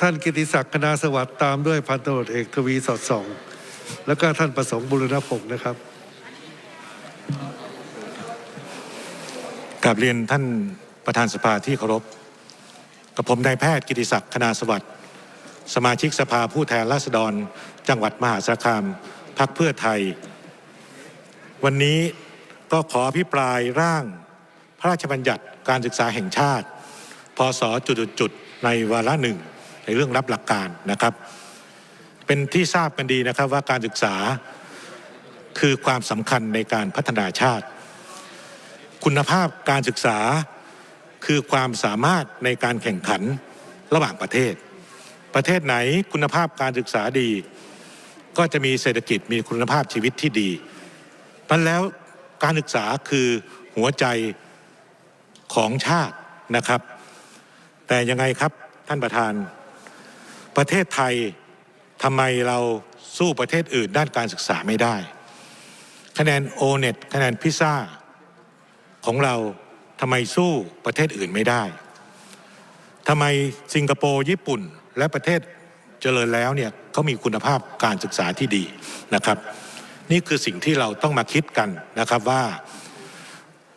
ท่านกิติศักดิ์คณาสวัสดิ์ตามด้วยพันตำรวจเอกทวีสอดส่อง แล้วก็ท่านประสงค์บุรณพงศ์นะครับกราบเรียนท่านประธานสภาที่เคารพกับผมนายแพทย์กิติศักดิ์คณาสวัสดิ์สมาชิกสภาผู้แทนราษฎร จังหวัดมหาสารคามพักเพื่อไทย วันนี้ก็ขออภิปรายร่างพระราชบัญญัติการศึกษาแห่งชาติ พศจุดๆๆในวาระหนึ่ง ในเรื่องรับหลักการนะครับ เป็นที่ทราบกันดีนะครับว่าการศึกษาคือความสำคัญในการพัฒนาชาติ คุณภาพการศึกษาคือความสามารถในการแข่งขันระหว่างประเทศ ประเทศไหนคุณภาพการศึกษาดี ก็จะมีเศรษฐกิจมีคุณภาพชีวิตที่ดีมันแล้วการศึกษาคือหัวใจของชาตินะครับ แต่ยังไงครับท่านประธาน ประเทศไทยทำไมเราสู้ประเทศอื่นด้านการศึกษาไม่ได้ คะแนนโอเน็ตคะแนนพิซ่าของเราทำไมสู้ประเทศอื่นไม่ได้ทำไมสิงคโปร์ญี่ปุ่นและประเทศเจริญแล้วเนี่ยเขามีคุณภาพการศึกษาที่ดีนะครับ นี่คือสิ่งที่เราต้องมาคิดกันนะครับว่า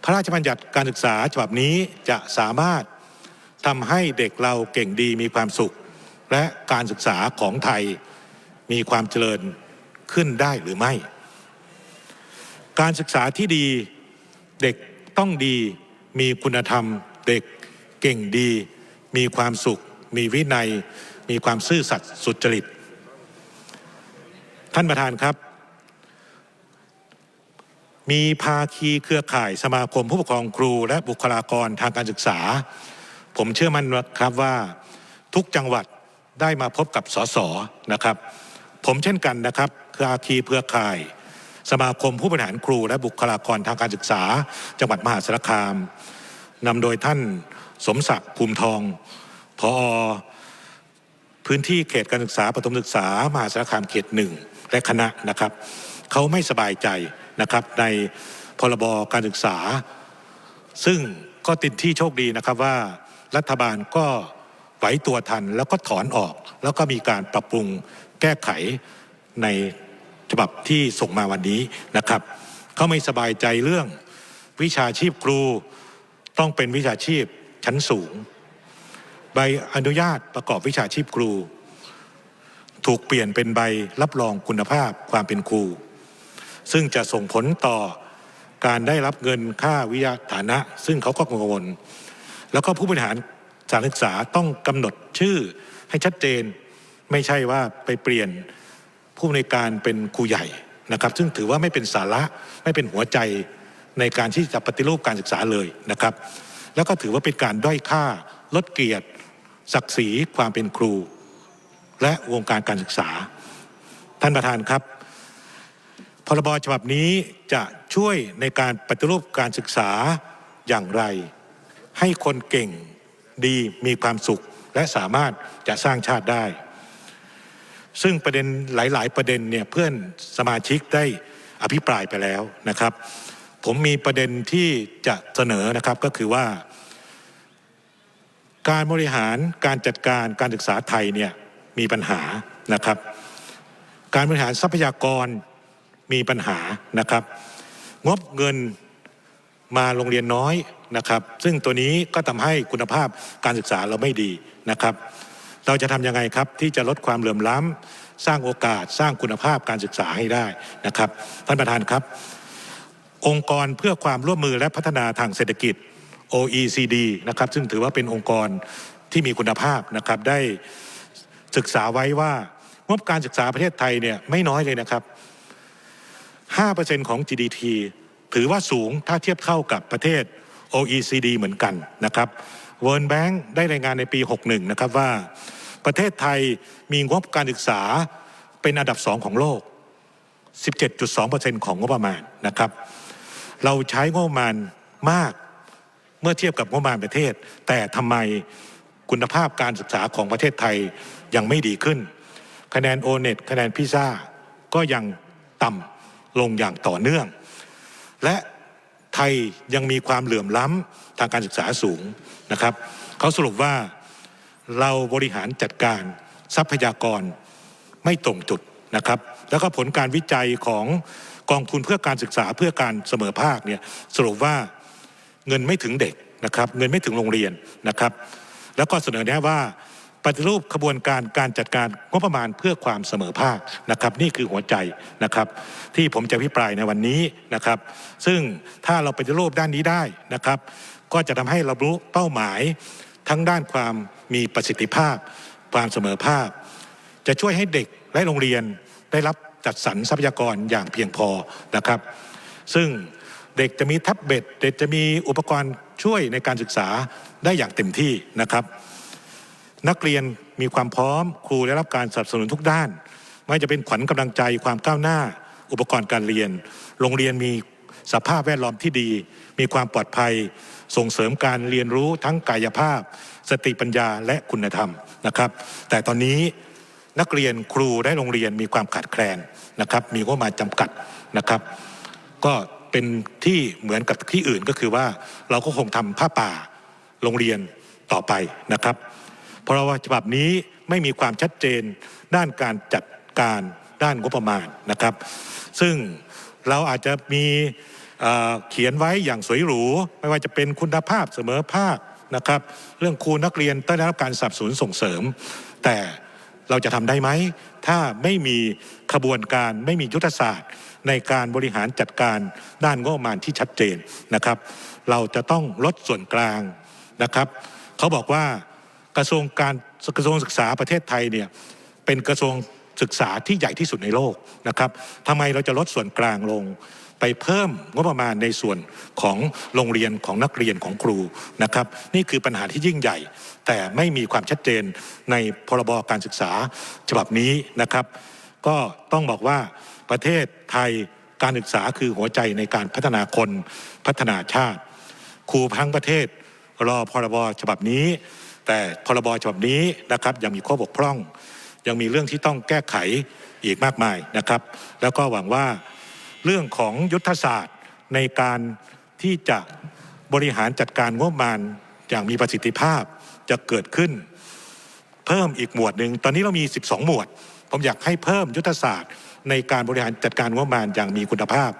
พระราชบัญญัติการศึกษาฉบับนี้จะสามารถทำให้เด็กเราเก่งดีมีความสุข และการศึกษาของไทยมีความเจริญขึ้นได้หรือไม่ การศึกษาที่ดีเด็กต้องดีมีคุณธรรม เด็กเก่งดี มีความสุข มีวินัย มีความซื่อสัตย์สุจริต ท่านประธานครับ มีภาคีเครือข่ายสมาคมผู้ปกครองครู และบุคลากรทางการศึกษา ผมเชื่อมั่นครับว่าทุกจังหวัด ได้มาพบกับสสนะครับ ผมเช่นกันนะครับคืออาคีเครือข่าย สมาคมผู้บริหารครูและบุคลากรทางการศึกษา จังหวัดมหาสารคามนำโดยท่านสมศักดิ์ภูมิทองพอพื้นที่เขตการศึกษาประถมศึกษา มหาสารคามเขตหนึ่งและคณะนะครับเขาไม่สบายใจนะครับในพรบการศึกษา ซึ่งก็ติดที่โชคดีนะครับว่ารัฐบาลก็ ไหวตัวทันแล้วก็ถอนออก แล้วก็มีการปรับปรุงแก้ไขในฉบับที่ส่งมาวันนี้นะครับเขาไม่สบายใจเรื่องวิชาชีพครูต้องเป็นวิชาชีพชั้นสูง ใบอนุญาตประกอบวิชาชีพครู ถูกเปลี่ยนเป็นใบรับรองคุณภาพความเป็นครู ซึ่งจะส่งผลต่อการได้รับเงินค่าวิทยาฐานะ ซึ่งเขาก็กังวล แล้วก็ผู้บริหาร สถานศึกษาต้องกำหนดชื่อให้ชัดเจน ไม่ใช่ว่าไปเปลี่ยนผู้ในวยการเป็นครูใหญ่นะครับ ซึ่งถือว่าไม่เป็นสาระไม่เป็นหัวใจในการที่จะปฏิรูปการศึกษาเลยนะครับ แล้วก็ถือว่าเป็นการด้อยค่าลดเกียรติ ศักดิ์ศรีความเป็นครู และวงการการศึกษา ท่านประธานครับพรบฉบับนี้จะช่วยในการปฏิรูปการศึกษาอย่างไร ให้คนเก่ง ดีมีความสุขและสามารถจะสร้างชาติได้ ซึ่งประเด็นหลาย ๆ ประเด็นเนี่ยเพื่อนสมาชิกได้อภิปรายไปแล้วนะครับ ผมมีประเด็นที่จะเสนอนะครับก็คือว่า การบริหารการจัดการการศึกษาไทยเนี่ยมีปัญหานะครับ การบริหารทรัพยากรมีปัญหานะครับ งบเงิน มาโรงเรียนน้อยนะครับ ซึ่งตัวนี้ก็ทำให้คุณภาพการศึกษาเราไม่ดีนะครับ เราจะทำยังไงครับที่จะลดความเหลื่อมล้ำสร้างโอกาสสร้างคุณภาพการศึกษาให้ได้นะครับท่านประธานครับ องค์กรเพื่อความร่วมมือและพัฒนาทางเศรษฐกิจ OECD นะครับซึ่งถือว่าเป็นองค์กรที่มีคุณภาพนะครับได้ศึกษาไว้ว่างบการศึกษาประเทศไทยเนี่ยไม่น้อยเลยนะครับ 5%ของ GDP ถือว่าสูงถ้าเทียบเท่ากับประเทศ OECD เหมือนกันนะครับ World Bank ได้รายงานในปี 61 นะครับว่า ประเทศไทยมีงบการศึกษาเป็นอันดับสองของโลก 17.2%ของงบประมาณนะครับ เราใช้งบประมาณมากเมื่อเทียบกับงบประมาณประเทศ แต่ทำไมคุณภาพการศึกษาของประเทศไทยยังไม่ดีขึ้น คะแนนโอเน็ตคะแนนพิซ่าก็ยังต่ำลงอย่างต่อเนื่อง และไทยยังมีความเหลื่อมล้ำทางการศึกษาสูงนะครับเขาสรุปว่าเราบริหารจัดการทรัพยากรไม่ตรงจุดนะครับ แล้วก็ผลการวิจัยของกองทุนเพื่อการศึกษาเพื่อการเสมอภาคเนี่ยสรุปว่าเงินไม่ถึงเด็กนะครับ เงินไม่ถึงโรงเรียนนะครับ แล้วก็เสนอแนะว่า ปฏิรูปขบวนการการจัดการงบประมาณเพื่อความเสมอภาคนะครับนี่คือหัวใจนะครับ ที่ผมจะพิปรายในวันนี้นะครับ ซึ่งถ้าเราปฏิรูปด้านนี้ได้นะครับ ก็จะทำให้เรารู้เป้าหมายทั้งด้านความมีประสิทธิภาพ ความเสมอภาค จะช่วยให้เด็กและโรงเรียนได้รับจัดสรรทรัพยากรอย่างเพียงพอนะครับ ซึ่งเด็กจะมีแท็บเล็ตเด็กจะมีอุปกรณ์ช่วยในการศึกษาได้อย่างเต็มที่นะครับ นักเรียนมีความพร้อมครูได้รับการสนับสนุนทุกด้าน ไม่จะเป็นขวัญกำลังใจความก้าวหน้า อุปกรณ์การเรียน โรงเรียนมีสภาพแวดล้อมที่ดี มีความปลอดภัย ส่งเสริมการเรียนรู้ทั้งกายภาพ สติปัญญาและคุณธรรมนะครับ แต่ตอนนี้นักเรียนครูและโรงเรียนมีความขาดแคลนนะครับ มีงบประมาณจำกัดนะครับ ก็เป็นที่เหมือนกับที่อื่นก็คือว่าเราก็คงทำผ้าป่าโรงเรียนต่อไปนะครับ พราะว่าฉบับนี้ไม่มีความชัดเจนด้านการจัดการด้านงบประมาณนะครับ ซึ่งเราอาจจะมีเเขียนไว้อย่างสวยหรู ไม่ว่าจะเป็นคุณภาพเสมอภาคนะครับ เรื่องครูนักเรียนต้องได้รับการสนับสนุนส่งเสริม แต่เราจะทำได้ไหม ถ้าไม่มีขบวนการไม่มียุทธศาสตร์ ในการบริหารจัดการด้านงบประมาณที่ชัดเจนนะครับ เราจะต้องลดส่วนกลางนะครับ เขาบอกว่า กระทรวงการกระทรวงศึกษาประเทศไทยเนี่ยเป็นกระทรวงศึกษาที่ใหญ่ที่สุดในโลกนะครับทำไมเราจะลดส่วนกลางลงไปเพิ่มงบประมาณในส่วนของโรงเรียนของนักเรียนของครูนะครับ นี่คือปัญหาที่ยิ่งใหญ่ แต่ไม่มีความชัดเจนในพรบการศึกษาฉบับนี้นะครับ ก็ต้องบอกว่าประเทศไทยการศึกษาคือหัวใจในการพัฒนาคนพัฒนาชาติ ครูทั้งประเทศรอพรบฉบับนี้ แต่พรบฉบับนี้นะครับยังมีข้อบกพร่อง ยังมีเรื่องที่ต้องแก้ไขอีกมากมายนะครับ แล้วก็หวังว่าเรื่องของยุทธศาสตร์ในการที่จะบริหารจัดการงบประมาณอย่างมีประสิทธิภาพจะเกิดขึ้น เพิ่มอีกหมวดหนึ่งตอนนี้เรามี 12 หมวด ผมอยากให้เพิ่มยุทธศาสตร์ ในการบริหารจัดการงบประมาณอย่างมีคุณภาพ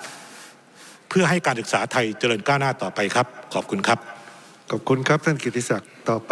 เพื่อให้การศึกษาไทยเจริญก้าวหน้าต่อไปครับ ขอบคุณครับ ขอบคุณครับท่านกิติศักดิ์ต่อไป